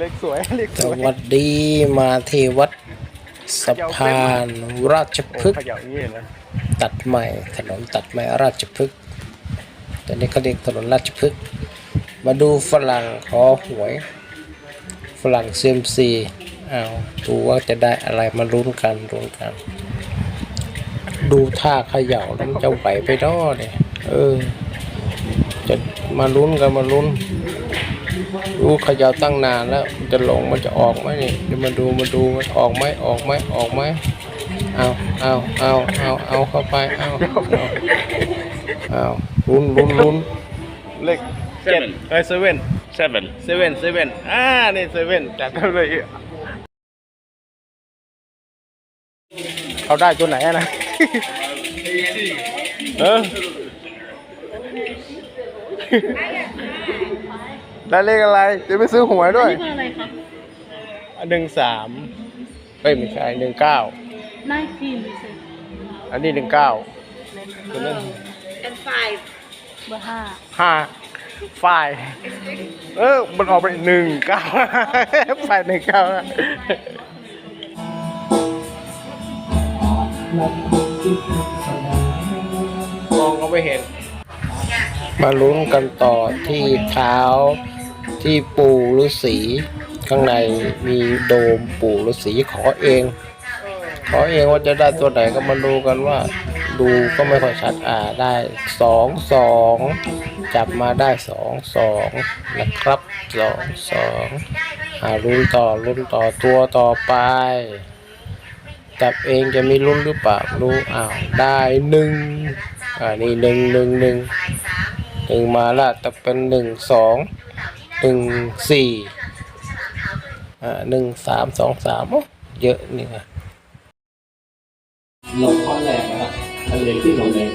เลขสวยเลขสสวยวัสดีมาที่วัดสะพานราชพโอ้ฤกเขษ์ย่าอย่างนี้นะตัดใหม่ถนนตัดใหม่ราชพฤกษ์ตอนนี้เขาเรียกถนนราชพฤกษ์มาดูฝรั่งขอหวย ฝรั่งเซยมซีอ้าวดูว่าจะได้อะไรมาลุ้นกันลุ้นกัน ดูท่าเขย่าแล้วมันจะไหวไปด้อเนี่ยเออ จะมาลุ้นกันมาลุ้น รู้เขย่าตั้งนานแล้วมันจะลงมันจะออกไหมนี่เดี๋ยวมาดูมาดูมันออกไหมออกไหมออกไหมเอาเอาเอาเอาเอาเข้าไปเอาเอาเอาลุ้นลุ้นลุ้นเลขเจ็ด Seven เอ้ยเซเว่น Seven. เซเว่นเซเว่นอ่านี่เซเว่นจัดกันเลยเขาได้ตัวไหนอะนะเออ ได้เลขอะไรจะไปซื้อหวยด้วยนี่เบอร์อะไรคะหนึ่งสามเอ้ยไม่ใช่หนึ่งเก้านายทีมดิสิอันนี้หนึ่งเก้าตัวนั้น and five เบอร์ห้าห้าฝ่าย เออ มันออกไปหนึ่งเก้าฝ่ายหนึ่งเก้านะมองก็ไม่เห็น มาลุ้นกันต่อที่เท้า ที่ปู่ฤาษีข้างในมีโดมปู่ฤาษีขอเอง ขอเองว่าจะได้ตัวไหนก็มาดูกันว่า ดูก็ไม่ค่อยชัดอ่าได้สองสองจับมาได้สองสองนะครับสองสองอ่าลุ้นต่อลุ้นต่อตัวต่อไปจับเองจะมีลุ้นหรือเปล่ารู้อ้าวได้หนึ่งอ่านี่หนึ่งหนึ่งหนึ่งหนึ่งมาละแต่เป็นหนึ่งสอง หนึ่งสี่อ่าหนึ่งสามสองสามเยอะนี่นะเราข้อแรงนะครับทะเลที่เราเลย